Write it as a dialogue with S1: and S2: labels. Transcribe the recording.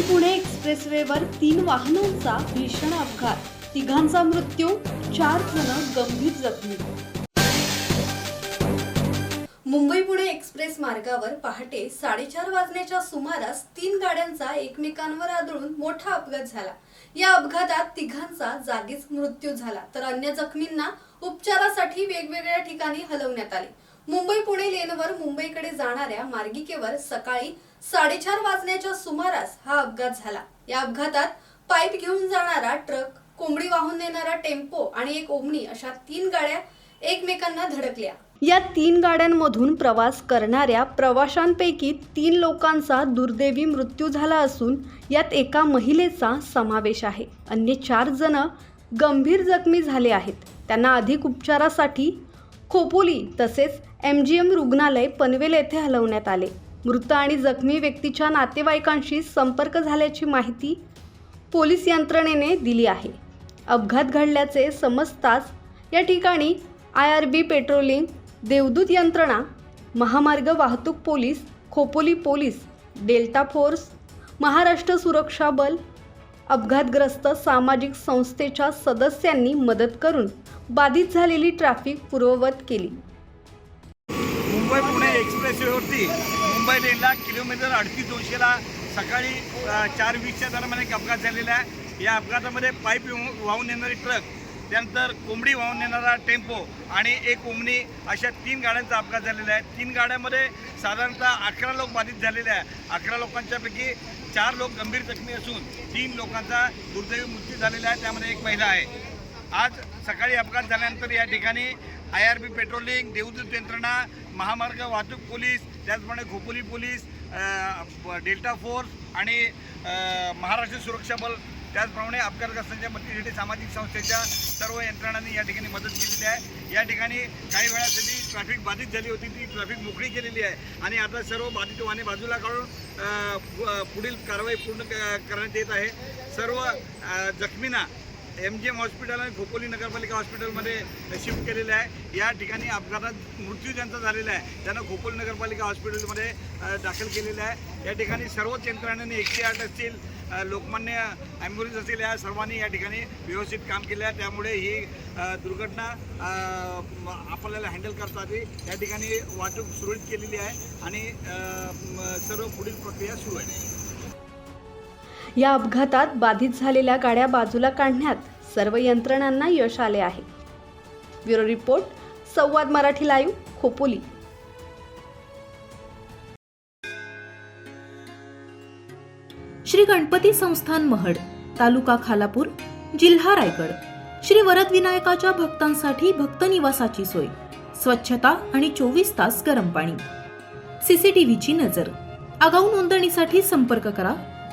S1: एक्सप्रेसवेवर तीन वाहनांचा भीषण अपघात. तिघांचा मृत्यू चार जण गंभीर जखमी. मुंबई पुणे एक्सप्रेस मार्गावर पहाटे साडेचार वाजण्याच्या सुमारास तीन गाड्यांचा एकमेकांवर आदळून मोठा अपघात झाला. या अपघातात तिघांचा जागीच मृत्यू झाला. तर अन्य जखमींना उपचारासाठी वेगवेगळ्या ठिकाणी हलवण्यात आले. मुंबई पुणे लेनवर मुंबईकडे जाणाऱ्या मार्गिकेवर सकाळी साडेचार वाजण्याच्या सुमारास हा अपघात झाला. या अपघातात पाईप घेऊन जाणारा ट्रक कोंबडी वाहून नेणारा टेम्पो आणि एक ओमनी अशा तीन गाड्या एकमेकांना धडकल्या. या तीन गाड्यांमधून प्रवास करणाऱ्या प्रवाशांपैकी तीन लोकांचा दुर्दैवी मृत्यू झाला असून यात एका महिलेचा समावेश आहे. अन्य चार जण गंभीर जखमी झाले आहेत. त्यांना अधिक उपचारासाठी खोपोली तसेच एम जी एम रुग्णालय पनवेल येथे हलवण्यात आले. मृत आणि जखमी व्यक्तीच्या नातेवाईकांशी संपर्क झाल्याची माहिती पोलीस यंत्रणेने दिली आहे. अपघात घडल्याचे समजताच या ठिकाणी आय आर बी पेट्रोलिंग देवदूत यंत्रणा महामार्ग वाहतूक police Khopoli police delta force Maharashtra Suraksha Bal अपघातग्रस्त सामाजिक संस्थेच्या सदस्यांनी मदत करून बाधित झालेली ट्रॅफिक पूर्ववत केली.
S2: मुंबई पुणे एक्सप्रेसवेवरती मुंबई लेनला किलोमीटर अडतीस दोनशेला सकाळी चार वीसच्या दरम्यान एक अपघात झालेला आहे. या अपघातामध्ये पाईप वाहून- वाहून येणारी ट्रक त्यानंतर कोंबडी वाहून नेणारा टेम्पो आणि एक ओमनी अशा तीन गाड्यांचा अपघात झालेला आहे. तीन गाड्यामध्ये साधारणतः अकरा लोक बाधित झालेले आहे. अकरा लोकांच्यापैकी चार लोक गंभीर जखमी असून तीन लोकांचा दुर्दैवी मृत्यू झालेला आहे त्यामध्ये एक महिला आहे. आज सकाळी अपघात झाल्यानंतर या ठिकाणी आय आर बी पेट्रोलिंग देवदूत यंत्रणा महामार्ग वाहतूक पोलीस त्याचप्रमाणे खोपोली पोलीस डेल्टा फोर्स आणि महाराष्ट्र सुरक्षा बल त्याचप्रमाणे अपघातग्रस्तांच्या मदतीसाठी सामाजिक संस्थेच्या सर्व यंत्रणांनी या ठिकाणी मदत केलेली आहे. या ठिकाणी काही वेळासाठी ट्रॅफिक बाधित झाली होती ती ट्रॅफिक मोकळी केलेली आहे. आणि आता सर्व बाधित वाहने बाजूला काढून पु- पुढील कारवाई पूर्ण क- करण्यात येत आहे. सर्व जखमींना एम जी एम हॉस्पिटल आणि खोपोली नगरपालिका हॉस्पिटलमध्ये शिफ्ट केलेलं आहे. या ठिकाणी अपघातात मृत्यू ज्यांचा झालेला आहे त्यांना खोपोली नगरपालिका हॉस्पिटलमध्ये दाखल केलेलं आहे. या ठिकाणी सर्वच यंत्रणांनी एकशे आठ असतील लोकमान्य ॲम्ब्युलन्स असतील या सर्वांनी या ठिकाणी व्यवस्थित काम केलं आहे. त्यामुळे ही दुर्घटना आपल्याला हँडल करता आली. या ठिकाणी वाहतूक सुरळीत केलेली आहे आणि सर्व पुढील प्रक्रिया सुरू आहे.
S1: या अपघातात बाधित झालेल्या गाड्या बाजूला काढण्यात सर्व यंत्रणांना यश आले आहे. Bureau report Samvad Marathi live Khopoli.
S3: Shri Ganpati Sansthan Mahad taluka Khalapur जिल्हा रायगड. श्री वरद विनायकाच्या भक्तांसाठी भक्त निवासाची सोय. स्वच्छता आणि चोवीस तास गरम पाणी. सीसीटीव्हीची नजर. आगाऊ नोंदणीसाठी संपर्क करा.